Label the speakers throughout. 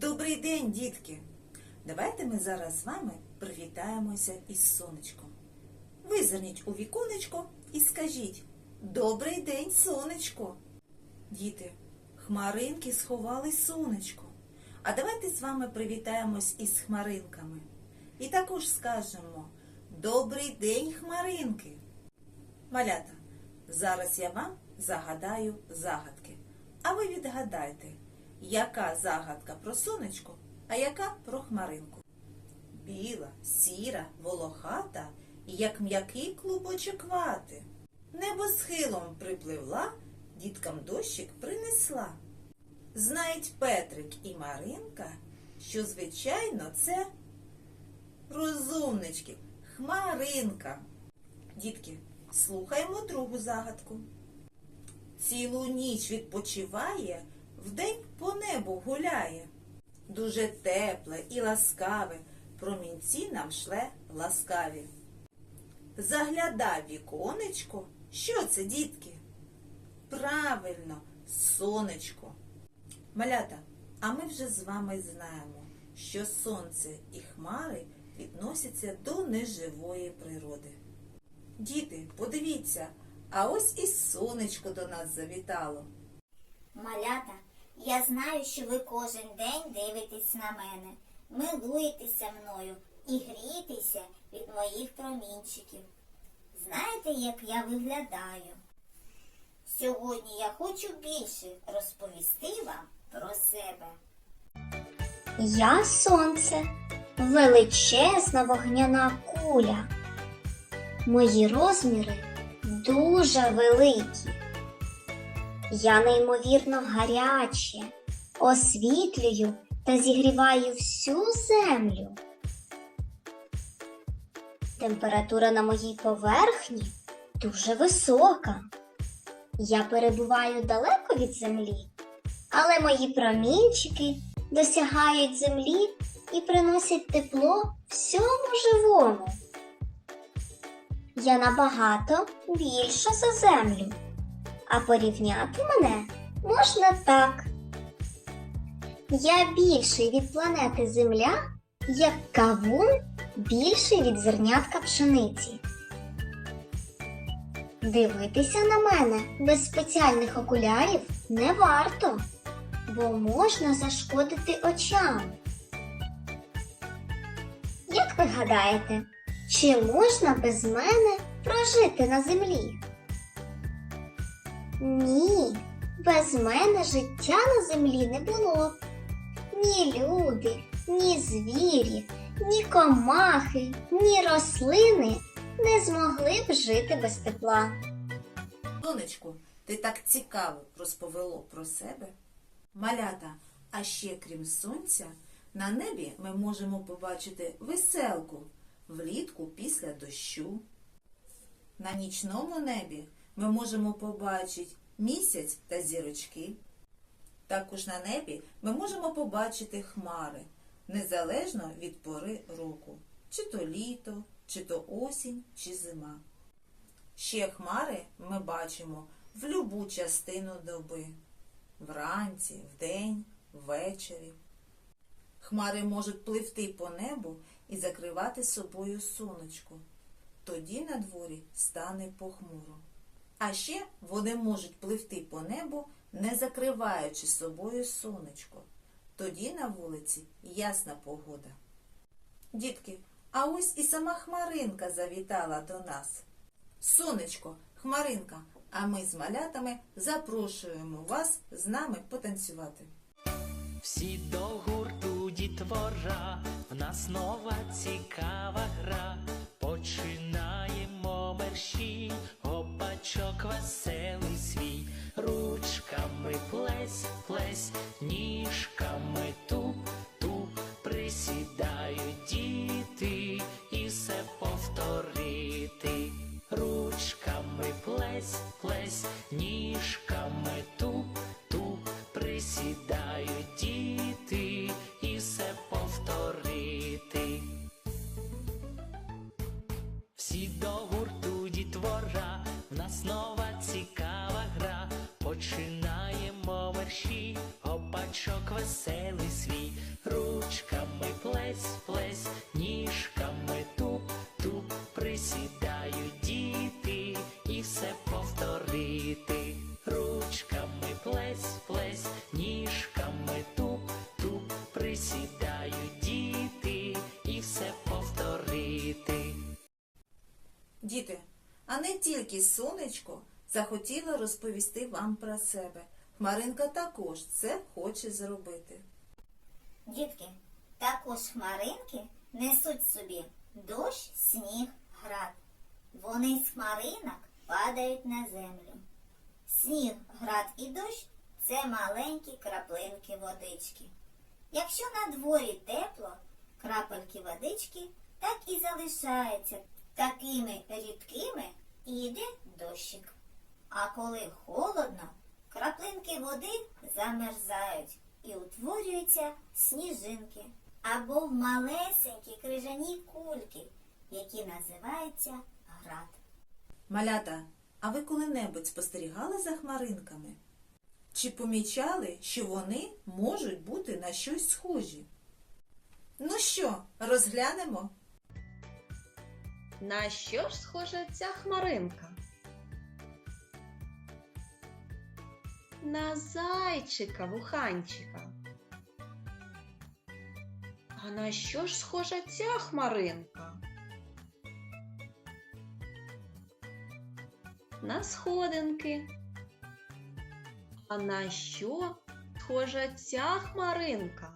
Speaker 1: Добрий день, дітки! Давайте ми зараз з вами привітаємося із сонечком. Визирніть у віконечко і скажіть Добрий день, сонечко! Діти, хмаринки сховали сонечко. А давайте з вами привітаємось із хмаринками. І також скажемо Добрий день, хмаринки! Малята, зараз я вам загадаю загадки. А ви відгадайте, яка загадка про сонечко, а яка про хмаринку. Біла, сіра, волохата, як м'який клубочок вати. Небо схилом припливла, діткам дощик принесла. Знають Петрик і Маринка, що, звичайно, це розумнички, хмаринка. Дітки, слухаємо другу загадку. Цілу ніч відпочиває, вдень по небу гуляє. Дуже тепле і ласкаве, промінці нам шле ласкаві. Загляда віконечко. Що це, дітки? Правильно, сонечко. Малята, а ми вже з вами знаємо, що сонце і хмари відносяться до неживої природи. Діти, подивіться, а ось і сонечко до нас завітало.
Speaker 2: Малята, я знаю, що ви кожен день дивитесь на мене, милуєтеся мною і грієтеся від моїх промінчиків. Знаєте, як я виглядаю? Сьогодні я хочу більше розповісти вам про себе.
Speaker 3: Я сонце, величезна вогняна куля. Мої розміри дуже великі. Я неймовірно гаряче, освітлюю та зігріваю всю землю. Температура на моїй поверхні дуже висока. Я перебуваю далеко від землі, але мої промінчики досягають землі і приносять тепло всьому живому. Я набагато більша за землю, а порівняти мене можна так. Я більший від планети Земля, як кавун більший від зернятка пшениці. Дивитися на мене без спеціальних окулярів не варто бо можна зашкодити очам. Як ви гадаєте, чи можна без мене прожити на землі? Ні, без мене життя на землі не було. Ні люди, ні звірі, ні комахи, ні рослини не змогли б жити без тепла.
Speaker 1: Сонечко, ти так цікаво розповело про себе. Малята, а ще крім сонця, на небі ми можемо побачити веселку влітку після дощу. На нічному небі ми можемо побачити місяць та зірочки. Також на небі ми можемо побачити хмари, незалежно від пори року, чи то літо, чи то осінь, чи зима. Ще хмари ми бачимо в любу частину доби вранці, вдень, ввечері. Хмари можуть пливти по небу і закривати собою сонечко. Тоді на дворі стане похмуро. А ще вони можуть пливти по небу, не закриваючи собою сонечко. Тоді на вулиці ясна погода. Дітки, а ось і сама Хмаринка завітала до нас. Сонечко, Хмаринка, а ми з малятами запрошуємо вас з нами потанцювати.
Speaker 4: Всі до гурту дітвора, в нас нова цікава гра. Починаємо мерщі, гопачок веселий свій. Ручками плесь, плесь, ніжками туп, туп, присідають діти і все повторити. Ручками плесь, плесь, ніжками туп, туп, присідають діти і все
Speaker 1: Діти, а не тільки сонечко захотіла розповісти вам про себе. Хмаринка також це хоче зробити.
Speaker 2: Дітки, також хмаринки несуть собі дощ, сніг, град. Вони з хмаринок падають на землю. Сніг, град і дощ це маленькі краплинки водички. Якщо на дворі тепло, крапельки водички так і залишаються такими рідкими і йде дощик. А коли холодно, краплинки води замерзають і утворюються сніжинки або малесенькі крижані кульки, які називаються град.
Speaker 1: Малята, а ви коли-небудь спостерігали за хмаринками? Чи помічали, що вони можуть бути на щось схожі? Ну що, розглянемо?
Speaker 5: На що ж схожа ця хмаринка? На зайчика вуханчика. А на що ж схожа ця хмаринка? На сходинки. А на що схожа ця хмаринка?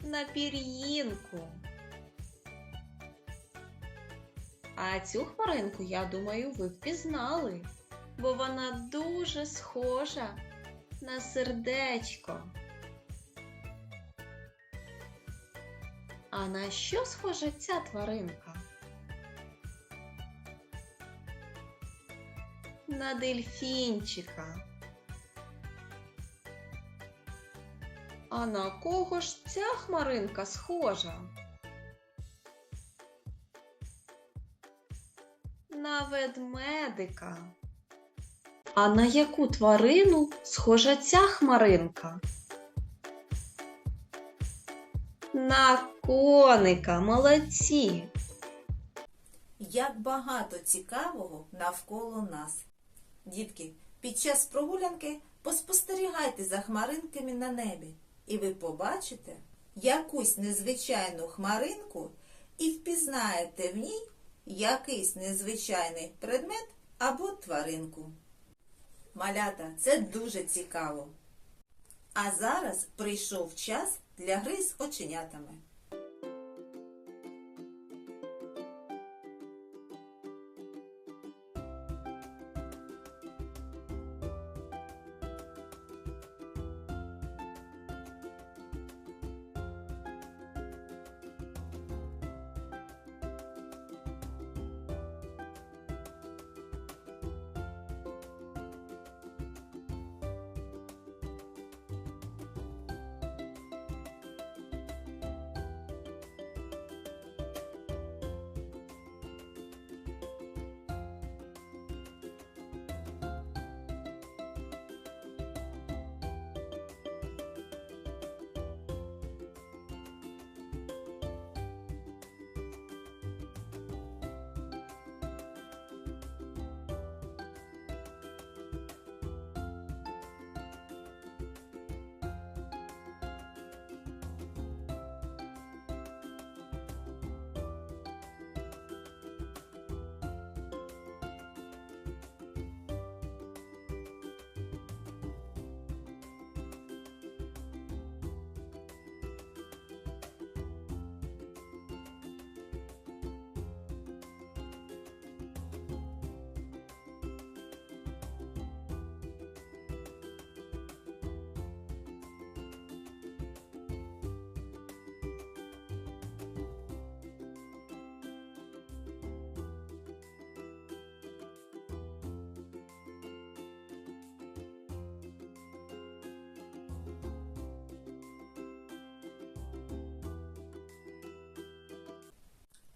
Speaker 5: На пір'їнку. А цю хмаринку, я думаю, ви впізнали, бо вона дуже схожа на сердечко. А на що схожа ця тваринка? На дельфінчика. А на кого ж ця хмаринка схожа? На ведмедика. А на яку тварину схожа ця хмаринка? На коника, молодці.
Speaker 1: Як багато цікавого навколо нас. Дітки, під час прогулянки поспостерігайте за хмаринками на небі, і ви побачите якусь незвичайну хмаринку і впізнаєте в ній якийсь незвичайний предмет або тваринку. Малята, це дуже цікаво. А зараз прийшов час для гри з оченятами.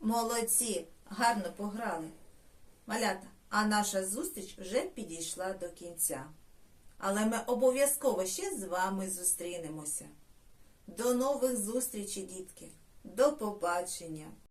Speaker 1: Молодці, гарно пограли. Малята, а наша зустріч вже підійшла до кінця. Але ми обов'язково ще з вами зустрінемося. До нових зустрічей, дітки. До побачення!